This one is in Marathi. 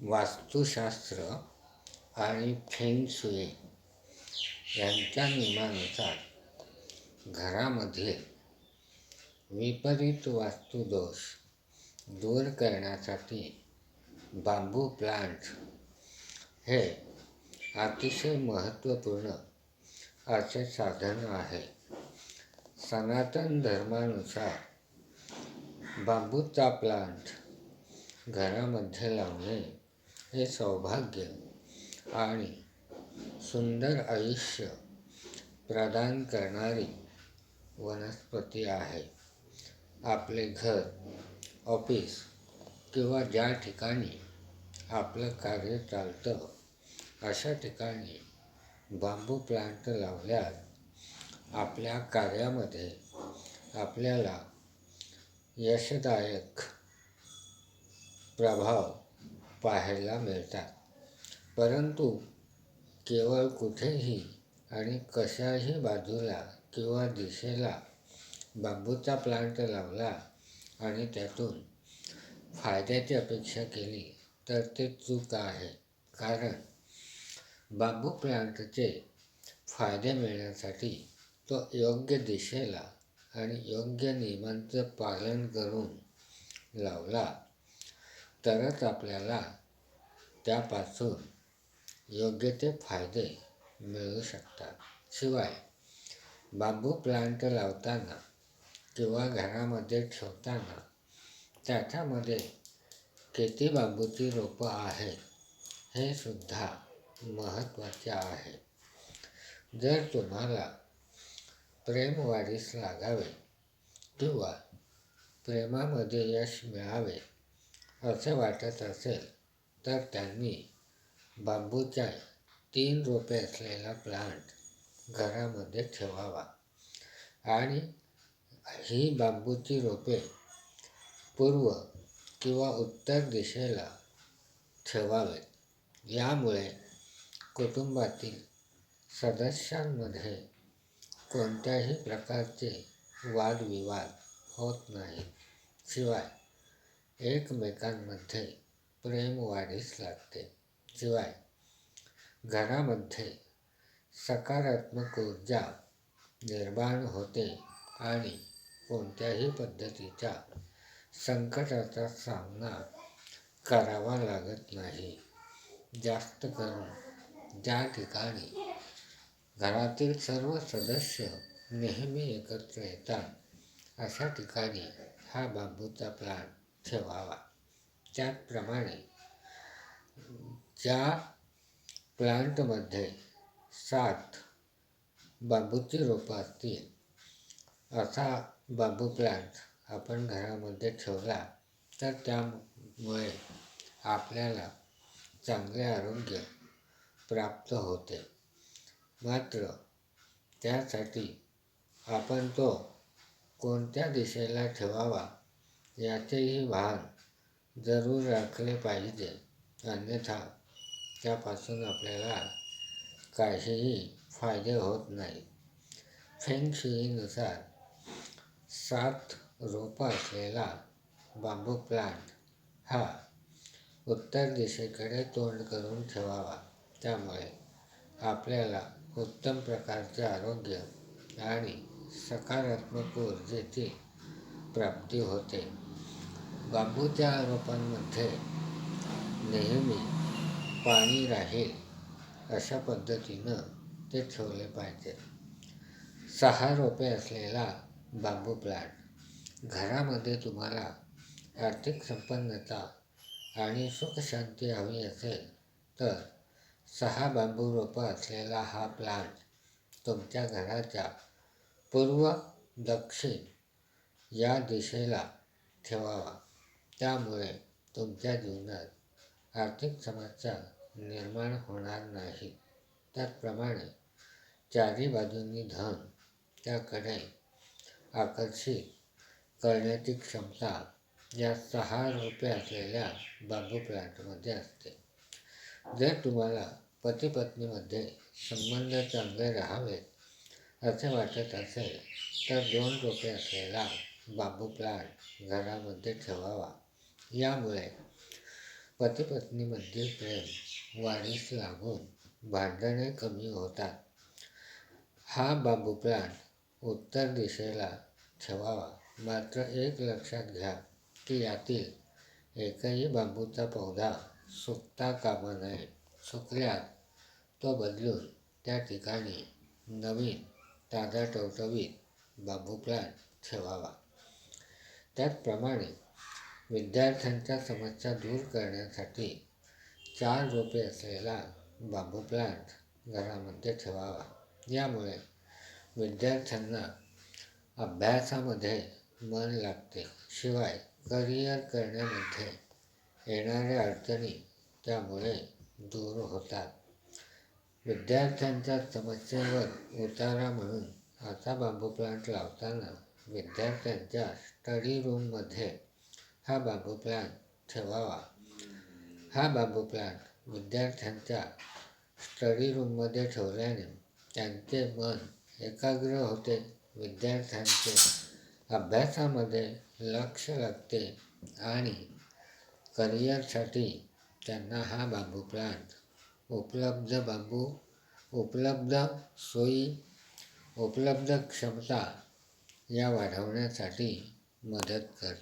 वास्तुशास्त्र आणि फेंगसुई यांच्या नियमानुसार घरामध्ये विपरीत वास्तुदोष दूर करण्यासाठी बांबू प्लांट हे अतिशय महत्त्वपूर्ण असे साधन आहे. सनातन धर्मानुसार बांबूचा प्लांट घरामध्ये लावणे हे सौभाग्य आणि सुंदर आयुष्य प्रदान करणारी वनस्पती आहे. आपले घर ऑफिस किंवा ज्या ठिकाणी आपलं कार्य चालतं अशा ठिकाणी बांबू प्लांट लावल्यास आपल्या कार्यामध्ये आपल्याला यशदायक प्रभाव पाहायला मिळतात. परंतु केवळ कुठेही आणि कशाही बाजूला किंवा दिशेला बांबूचा प्लांट लावला आणि त्यातून फायद्याची अपेक्षा केली तर ते चूक आहे. कारण बांबू प्लांटचे फायदे मिळण्यासाठी तो योग्य दिशेला आणि योग्य नियमांचं पालन करून लावला तरच आपल्याला त्यापासून योग्य ते फायदे मिळू शकतात. शिवाय बांबू प्लांट लावताना किंवा घरामध्ये ठेवताना त्याच्यामध्ये किती बांबूची रोपं आहेत हे सुद्धा महत्त्वाचे आहे. जर तुम्हाला प्रेम वाढीस लागावे किंवा प्रेमामध्ये यश मिळावे असे वाटत असेल तर त्यांनी बांबूच्या तीन रोपे असलेला प्लांट घरामध्ये ठेवावा. आणि ही बांबूची रोपे पूर्व किंवा उत्तर दिशेला ठेवावेत यामुळे कुटुंबातील सदस्यांमध्ये कोणत्याही प्रकारचे वादविवाद होत नाही. शिवाय एकमेकांमध्ये प्रेम वाढीस लागते. शिवाय घरामध्ये सकारात्मक ऊर्जा निर्माण होते आणि कोणत्याही पद्धतीच्या संकटाचा सामना करावा लागत नाही. जास्त करून ज्या ठिकाणी घरातील सर्व सदस्य नेहमी एकत्र येतात अशा ठिकाणी हा बांबूचा प्लांट ठेवावा. त्याचप्रमाणे ज्या प्लांटमध्ये सात बांबूची रोपं असतील असा बांबू प्लांट आपण घरामध्ये ठेवला तर त्यामुळे आपल्याला चांगले आरोग्य प्राप्त होते. मात्र त्यासाठी आपण तो कोणत्या दिशेला ठेवावा याचेही भान जरूर राखले पाहिजे. अन्यथा त्यापासून आपल्याला काहीही फायदे होत नाही. फेंग शुईनुसार सात रोपं असलेला बांबू प्लांट हा उत्तर दिशेकडे तोंड करून ठेवावा. त्यामुळे आपल्याला उत्तम प्रकारचे आरोग्य आणि सकारात्मक ऊर्जेची प्राप्ती होते. बांबूच्या रोपांमध्ये नेहमी पाणी राहील अशा पद्धतीनं ते ठेवले पाहिजे. सहा रोपे असलेला बांबू प्लांट घरामध्ये तुम्हाला आर्थिक संपन्नता आणि सुखशांती हवी असेल तर सहा बांबू रोपं असलेला हा प्लांट तुमच्या घराच्या पूर्व दक्षिण या दिशेला ठेवावा. त्यामुळे तुमच्या जीवनात आर्थिक समस्या निर्माण होणार नाही. त्याचप्रमाणे चारी बाजूंनी धन त्याकडे आकर्षित करण्याची क्षमता या सहा रोपे असलेल्या बांबू प्लांटमध्ये असते. जर तुम्हाला पती पत्नीमध्ये संबंध चांगले राहावेत असे वाटत असेल तर दोन रोपे असलेला बांबू प्लांट घरामध्ये ठेवावा. यामुळे पतीपत्नीमध्ये प्रेम वाढीस लागून भांडणे कमी होतात. हा बांबू प्लांट उत्तर दिशेला ठेवावा मात्र एक लक्षात घ्या की यातील एकही बांबूचा पौधा सुकता कामा नये. सुकल्यास तो बदलून त्या ठिकाणी नवीन ताजा टवटवीत बांबू प्लांट ठेवावा. त्याचप्रमाणे विद्यार्थ्यांच्या समस्या दूर करण्यासाठी चार रोपे असलेला बांबू प्लांट घरामध्ये ठेवावा. यामुळे विद्यार्थ्यांना अभ्यासामध्ये मन लागते. शिवाय करिअर करण्यामध्ये येणाऱ्या अडचणी त्यामुळे दूर होतात. विद्यार्थ्यांच्या समस्येवर उतारा म्हणून असा बांबू प्लांट लावताना विद्यार्थ्यांच्या स्टडी रूममध्ये हा बांबू प्लांट ठेवावा. हा बांबू प्लांट विद्यार्थ्यांच्या स्टडी रूममध्ये ठेवल्याने त्यांचे मन एकाग्र होते. विद्यार्थ्यांचे अभ्यासामध्ये लक्ष लागते आणि करिअरसाठी त्यांना हा बांबू प्लांट उपलब्ध बांबू उपलब्ध सोयी उपलब्ध क्षमता या वाढवण्यासाठी मदत करते.